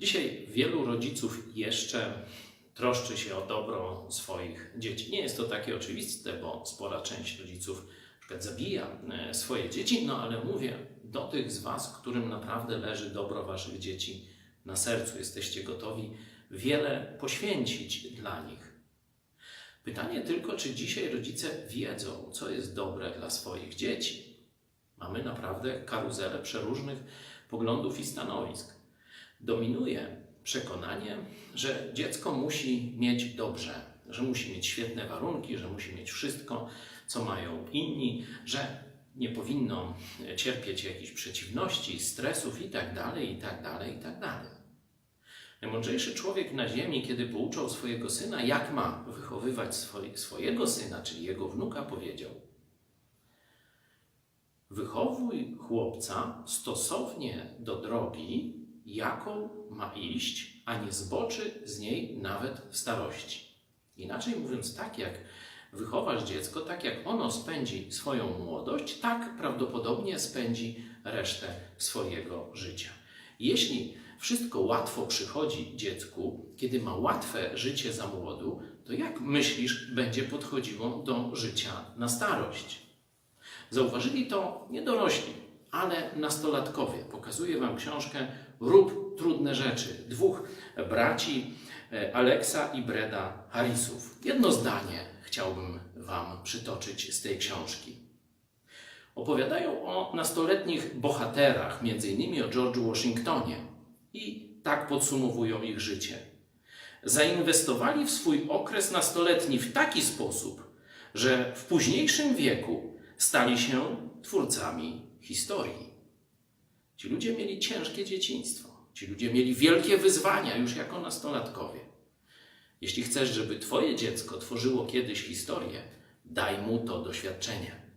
Dzisiaj wielu rodziców jeszcze troszczy się o dobro swoich dzieci. Nie jest to takie oczywiste, bo spora część rodziców przykład zabija e, swoje dzieci, no ale mówię do tych z Was, którym naprawdę leży dobro Waszych dzieci na sercu, jesteście gotowi wiele poświęcić dla nich. Pytanie tylko, czy dzisiaj rodzice wiedzą, co jest dobre dla swoich dzieci. Mamy naprawdę karuzelę przeróżnych poglądów i stanowisk. Dominuje przekonanie, że dziecko musi mieć dobrze, że musi mieć świetne warunki, że musi mieć wszystko, co mają inni, że nie powinno cierpieć jakichś przeciwności, stresów itd., itd., itd. Najmądrzejszy człowiek na ziemi, kiedy pouczał swojego syna, jak ma wychowywać swoj, swojego syna, czyli jego wnuka, powiedział: Wychowuj chłopca stosownie do drogi, jaką ma iść, a nie zboczy z niej nawet w starości. Inaczej mówiąc, tak jak wychowasz dziecko, tak jak ono spędzi swoją młodość, tak prawdopodobnie spędzi resztę swojego życia. Jeśli wszystko łatwo przychodzi dziecku, kiedy ma łatwe życie za młodu, to jak myślisz, będzie podchodziło do życia na starość? Zauważyli to nie dorośli, ale nastolatkowie. Pokazuję Wam książkę Rób trudne rzeczy dwóch braci e, Aleksa i Breda Harrisów. Jedno zdanie chciałbym Wam przytoczyć z tej książki. Opowiadają o nastoletnich bohaterach, innymi o George'u Washingtonie i tak podsumowują ich życie. Zainwestowali w swój okres nastoletni w taki sposób, że w późniejszym wieku stali się twórcami historii. Ci ludzie mieli ciężkie dzieciństwo. Ci ludzie mieli wielkie wyzwania już jako nastolatkowie. Jeśli chcesz, żeby Twoje dziecko tworzyło kiedyś historię, daj mu to doświadczenie.